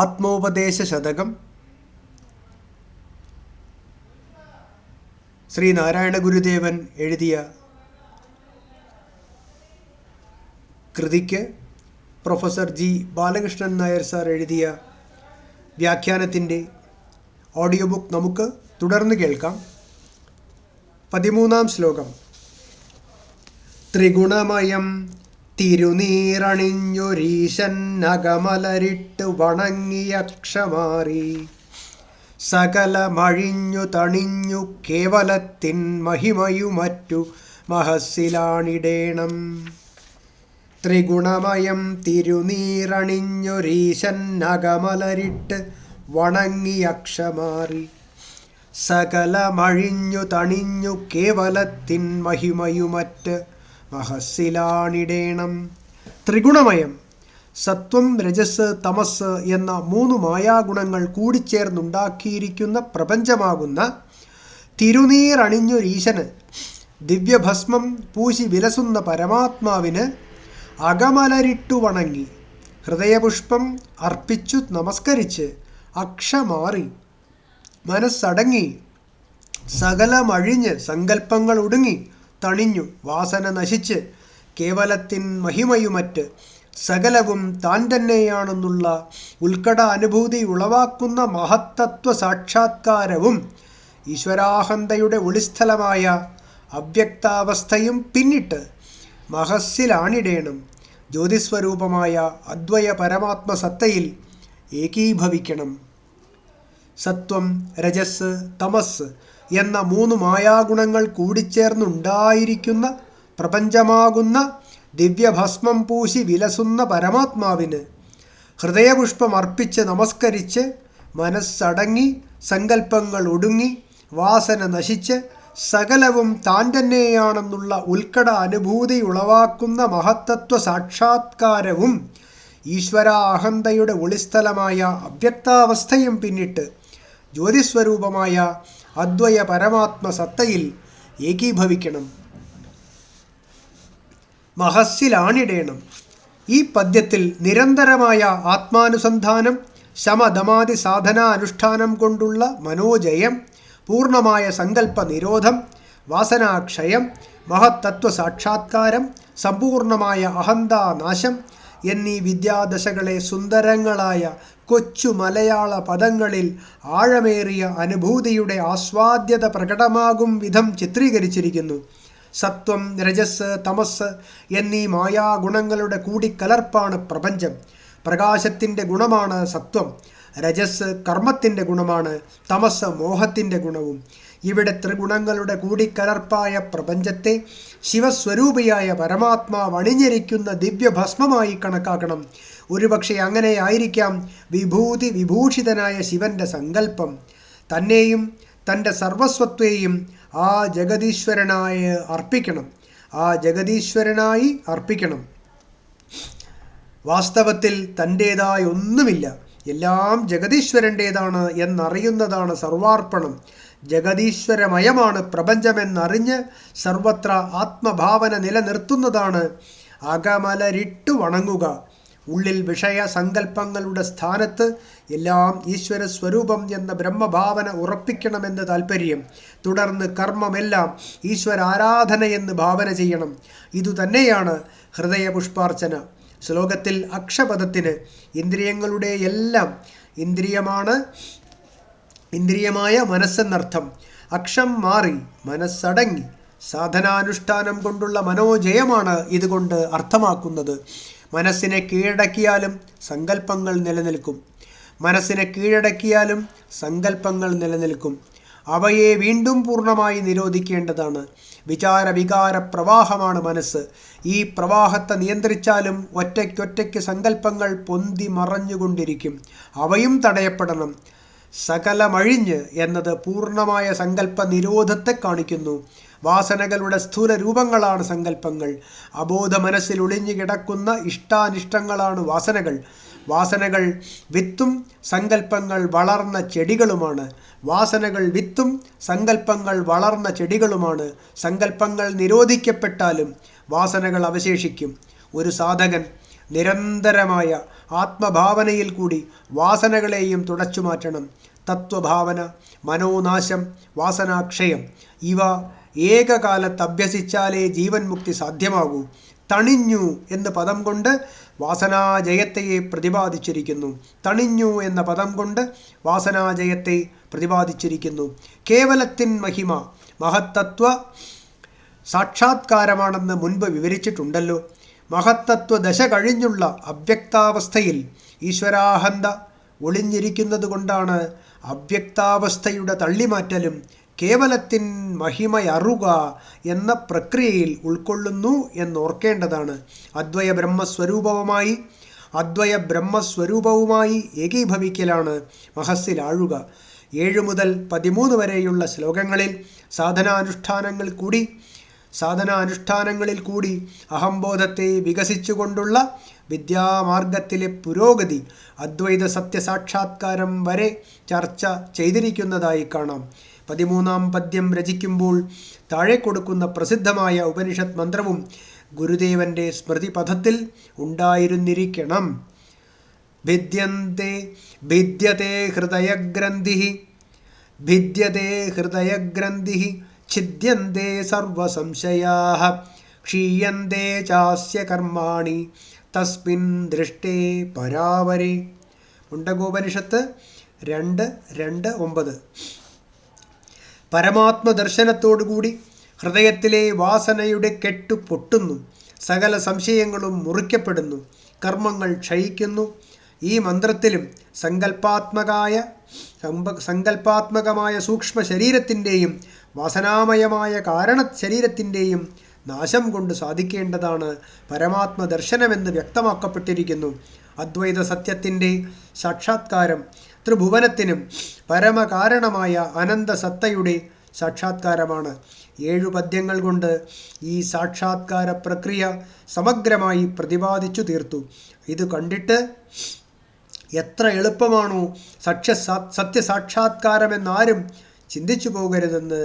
ആത്മോപദേശ ശതകം ശ്രീ നാരായണ ഗുരുദേവൻ എഴുതിയ കൃതിക്ക് professor G Balakrishnan Nair sir എഴുതിയ വ്യാഖ്യാനത്തിന്റെ ഓഡിയോ ബുക്ക് നമുക്ക് തുടർന്ന് കേൾക്കാം. പതിമൂന്നാം ശ്ലോകം. ത്രിഗുണമയം തിരുനീറണിഞ്ഞൊരീശൻ നഗമലരിട്ടു വണങ്ങിയക്ഷമാറി സകലമഴിഞ്ഞു തണിഞ്ഞു കേവലത്തിൻ മഹിമയുമറ്റു മഹസ്സിലാണിടേണം. ത്രിഗുണമയം തിരുനീറണിഞ്ഞൊരീശൻ നഗമലരിട്ട് വണങ്ങിയക്ഷമാറി സകലമഴിഞ്ഞു തണിഞ്ഞു കേവലത്തിൻ മഹിമയുമറ്റ് മഹസ്സിലാണിടേണം ത്രിഗുണമയം സത്വം രജസ് തമസ് എന്ന മൂന്ന് മായാഗുണങ്ങൾ കൂടിച്ചേർന്നുണ്ടാക്കിയിരിക്കുന്ന പ്രപഞ്ചമാകുന്ന തിരുനീറണിഞ്ഞൊരീശന് ദിവ്യഭസ്മം പൂശി വിലസുന്ന പരമാത്മാവിന് അകമലരിട്ടു വണങ്ങി. ഹൃദയപുഷ്പം അർപ്പിച്ചു നമസ്കരിച്ച് അക്ഷമാറി. മനസ്സടങ്ങി. സകലമഴിഞ്ഞ് സങ്കല്പങ്ങൾ ഒടുങ്ങി. തണിഞ്ഞു വാസന നശിച്ച് കേവലത്തിൻ മഹിമയുമറ്റ് സകലവും താൻ തന്നെയാണെന്നുള്ള ഉൾക്കട അനുഭൂതി ഉളവാക്കുന്ന മഹത്തത്വ സാക്ഷാത്കാരവും ഈശ്വരാഹന്തയുടെ ഒളിസ്ഥലമായ അവ്യക്താവസ്ഥയും പിന്നിട്ട് മഹസ്സിലാണിടേണം. ജ്യോതിസ്വരൂപമായ അദ്വയ പരമാത്മസത്തയിൽ ഏകീഭവിക്കണം. സത്വം രജസ് തമസ് എന്ന മൂന്ന് മായാഗുണങ്ങൾ കൂടിച്ചേർന്നുണ്ടായിരിക്കുന്ന പ്രപഞ്ചമാകുന്ന ദിവ്യഭസ്മം പൂശി വിലസുന്ന പരമാത്മാവിന് ഹൃദയപുഷ്പം അർപ്പിച്ച് നമസ്കരിച്ച് മനസ്സടങ്ങി സങ്കല്പങ്ങൾ ഒടുങ്ങി വാസന നശിച്ച് സകലവും താൻ തന്നെയാണെന്നുള്ള ഉത്കട അനുഭൂതി ഉളവാക്കുന്ന മഹത്തത്വ സാക്ഷാത്കാരവും ഈശ്വര അഹന്തയുടെ ഒളിസ്ഥലമായ അവ്യക്താവസ്ഥയും പിന്നിട്ട് ജ്യോതിസ്വരൂപമായ അദ്വയ പരമാത്മ സത്തയിൽ ഏകീഭവിക്കണം. മഹസ്സിലാണിടേണം. ഈ പദ്യത്തിൽ നിരന്തരമായ ആത്മാനുസന്ധാനം ശമദമാതി സാധനാ അനുഷ്ഠാനം കൊണ്ടുള്ള മനോജയം പൂർണമായ സങ്കല്പ നിരോധം വാസനാക്ഷയം മഹത്തത്വ സാക്ഷാത്കാരം സമ്പൂർണമായ അഹന്താനാശം എന്നീ വിദ്യാദശകളെ സുന്ദരങ്ങളായ കൊച്ചു മലയാള പദങ്ങളിൽ ആഴമേറിയ അനുഭൂതിയുടെ ആസ്വാദ്യത പ്രകടമാകും വിധം ചിത്രീകരിച്ചിരിക്കുന്നു. സത്വം രജസ് തമസ് എന്നീ മായാഗുണങ്ങളുടെ കൂടിക്കലർപ്പാണ് പ്രപഞ്ചം. പ്രകാശത്തിന്റെ ഗുണമാണ് സത്വം. രജസ് കർമ്മത്തിന്റെ ഗുണമാണ് തമസ് മോഹത്തിന്റെ ഗുണവും. ഇവിടെ ത്രിഗുണങ്ങളുടെ കൂടിക്കലർപ്പായ പ്രപഞ്ചത്തെ ശിവസ്വരൂപിയായ പരമാത്മാവ് അണിഞ്ഞിരിക്കുന്ന ദിവ്യഭസ്മമായി കണക്കാക്കണം. ഒരുപക്ഷെ അങ്ങനെ ആയിരിക്കാം വിഭൂതി വിഭൂഷിതനായ ശിവന്റെ സങ്കല്പം. തന്നെയും തന്റെ സർവസ്വത്വേയും ആ ജഗതീശ്വരനായ അർപ്പിക്കണം. ആ ജഗതീശ്വരനായി അർപ്പിക്കണം. വാസ്തവത്തിൽ തന്റേതായ ഒന്നുമില്ല. എല്ലാം ജഗതീശ്വരന്റേതാണ് എന്നറിയുന്നതാണ് സർവാർപ്പണം. ജഗതീശ്വരമയമാണ് പ്രപഞ്ചമെന്നറിഞ്ഞ് സർവത്ര ആത്മഭാവന നിലനിർത്തുന്നതാണ്. അകമലരിട്ടു വണങ്ങുക. ഉള്ളിൽ വിഷയ സങ്കല്പങ്ങളുടെ സ്ഥാനത്ത് എല്ലാം ഈശ്വര സ്വരൂപം എന്ന ബ്രഹ്മഭാവന ഉറപ്പിക്കണമെന്ന് താൽപ്പര്യം തുടർന്ന് കർമ്മമെല്ലാം ഈശ്വര ആരാധന എന്ന് ഭാവന ചെയ്യണം. ഇതുതന്നെയാണ് ഹൃദയ പുഷ്പാർച്ചന ശ്ലോകത്തിൽ അക്ഷപദത്തിന് ഇന്ദ്രിയങ്ങളുടെ എല്ലാം ഇന്ദ്രിയമാണ് ഇന്ദ്രിയമായ മനസ്സെന്നർത്ഥം. അക്ഷം മാറി മനസ്സടങ്ങി സാധനാനുഷ്ഠാനം കൊണ്ടുള്ള മനോജയമാണ് ഇതുകൊണ്ട് അർത്ഥമാക്കുന്നത്. മനസ്സിനെ കീഴടക്കിയാലും സങ്കല്പങ്ങൾ നിലനിൽക്കും. മനസ്സിനെ കീഴടക്കിയാലും സങ്കല്പങ്ങൾ നിലനിൽക്കും. അവയെ വീണ്ടും പൂർണമായി നിരോധിക്കേണ്ടതാണ്. വിചാര വികാര പ്രവാഹമാണ് മനസ്സ്. ഈ പ്രവാഹത്തെ നിയന്ത്രിച്ചാലും ഒറ്റയ്ക്കൊറ്റയ്ക്ക് സങ്കല്പങ്ങൾ പൊന്തി മറഞ്ഞുകൊണ്ടിരിക്കും. അവയും തടയപ്പെടണം. സകലമഴിഞ്ഞ് എന്നത് പൂർണമായ സങ്കല്പ നിരോധത്തെ കാണിക്കുന്നു. വാസനകളുടെ സ്ഥൂല രൂപങ്ങളാണ് സങ്കല്പങ്ങൾ. അബോധ മനസ്സിൽ ഒളിഞ്ഞു കിടക്കുന്ന ഇഷ്ടാനിഷ്ടങ്ങളാണ് വാസനകൾ. വാസനകൾ വിത്തും സങ്കല്പങ്ങൾ വളർന്ന ചെടികളുമാണ്. വാസനകൾ വിത്തും സങ്കല്പങ്ങൾ വളർന്ന ചെടികളുമാണ്. സങ്കല്പങ്ങൾ നിരോധിക്കപ്പെട്ടാലും വാസനകൾ അവശേഷിക്കും. ഒരു സാധകൻ നിരന്തരമായ ആത്മഭാവനയിൽ കൂടി വാസനകളെയും തുടച്ചു മാറ്റണം. തത്വഭാവന മനോനാശം വാസനാക്ഷയം ഇവ ഏകകാലത്ത് അഭ്യസിച്ചാലേ ജീവൻ മുക്തി സാധ്യമാകൂ. തണിഞ്ഞു എന്ന പദം കൊണ്ട് വാസനാജയത്തെയെ പ്രതിപാദിച്ചിരിക്കുന്നു. തണിഞ്ഞു എന്ന പദം കൊണ്ട് വാസനാജയത്തെ പ്രതിപാദിച്ചിരിക്കുന്നു. കേവലത്തിൻ മഹിമ മഹത്തത്വ സാക്ഷാത്കാരമാണെന്ന് മുൻപ് വിവരിച്ചിട്ടുണ്ടല്ലോ. മഹത്തത്വ ദശ കഴിഞ്ഞുള്ള അവ്യക്താവസ്ഥയിൽ ഈശ്വരാഹന്ത ഒളിഞ്ഞിരിക്കുന്നത് കൊണ്ടാണ് അവ്യക്താവസ്ഥയുടെ തള്ളിമാറ്റലും കേവലത്തിൻ മഹിമയറുക എന്ന പ്രക്രിയയിൽ ഉൾക്കൊള്ളുന്നു എന്നോർക്കേണ്ടതാണ്. അദ്വയ ബ്രഹ്മസ്വരൂപവുമായി അദ്വയ ബ്രഹ്മസ്വരൂപവുമായി ഏകീഭവിക്കലാണ് മഹസ്സിലാഴുക ഏഴ് മുതൽ പതിമൂന്ന് വരെയുള്ള ശ്ലോകങ്ങളിൽ സാധനാനുഷ്ഠാനങ്ങൾ കൂടി സാധനാനുഷ്ഠാനങ്ങളിൽ കൂടി അഹംബോധത്തെ വികസിച്ചുകൊണ്ടുള്ള വിദ്യാമാർഗത്തിലെ പുരോഗതി അദ്വൈത സത്യസാക്ഷാത്കാരം വരെ ചർച്ച ചെയ്തിരിക്കുന്നതായി കാണാം. പതിമൂന്നാം പദ്യം രചിക്കുമ്പോൾ താഴെ കൊടുക്കുന്ന പ്രസിദ്ധമായ ഉപനിഷത്ത് മന്ത്രവും ഗുരുദേവന്റെ സ്മൃതിപഥത്തിൽ ഉണ്ടായിരുന്നിരിക്കണം. ഭിദ്യന്തെ ഭിദ്യത്തെ ഹൃദയഗ്രന്ഥി ഭിദ്യത്തെ ഹൃദയഗ്രന്ഥി ഛിദ്യന്തെ സർവസംശയാ ക്ഷീയന്തെ ചാസ്യ കർമാണി തസ്മിൻ ദൃഷ്ടേ പരാവരി. മുണ്ടകോപനിഷത്ത് രണ്ട് രണ്ട് ഒമ്പത്. പരമാത്മദർശനത്തോടുകൂടി ഹൃദയത്തിലെ വാസനയുടെ കെട്ടു പൊട്ടുന്നു. സകല സംശയങ്ങളും മുറിക്കപ്പെടുന്നു. കർമ്മങ്ങൾ ക്ഷയിക്കുന്നു. ഈ മന്ത്രത്തിലും സങ്കല്പാത്മകായ സങ്കല്പാത്മകമായ സൂക്ഷ്മ ശരീരത്തിന്റെയും വാസനാമയമായ കാരണ ശരീരത്തിന്റെയും നാശം കൊണ്ട് സാധിക്കേണ്ടതാണ് പരമാത്മദർശനമെന്ന് വ്യക്തമാക്കപ്പെട്ടിരിക്കുന്നു. അദ്വൈത സത്യത്തിന്റെ സാക്ഷാത്കാരം ത്രിഭുവനത്തിനും പരമകാരണമായ അനന്തസത്തയുടെ സാക്ഷാത്കാരമാണ്. ഏഴു പദ്യങ്ങൾ കൊണ്ട് ഈ സാക്ഷാത്കാര പ്രക്രിയ സമഗ്രമായി പ്രതിപാദിച്ചു തീർത്തു. ഇത് കണ്ടിട്ട് എത്ര എളുപ്പമാണോ സക്ഷ്യ സത്യസാക്ഷാത്കാരമെന്നാരും ചിന്തിച്ചു പോകരുതെന്ന്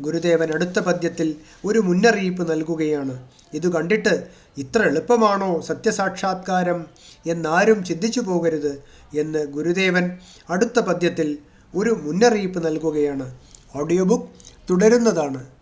ഗുരുദേവൻ അടുത്ത പദ്യത്തിൽ ഒരു മുന്നറിയിപ്പ് നൽകുകയാണ്. ഇത് കണ്ടിട്ട് ഇത്ര എളുപ്പമാണോ സത്യസാക്ഷാത്കാരം? എന്നാരും ചിന്തിച്ചു പോകരുത് എന്ന് ഗുരുദേവൻ അടുത്ത പദ്യത്തിൽ ഒരു മുന്നറിയിപ്പ് നൽകുകയാണ്. Audio book തുടരുന്നതാണ്.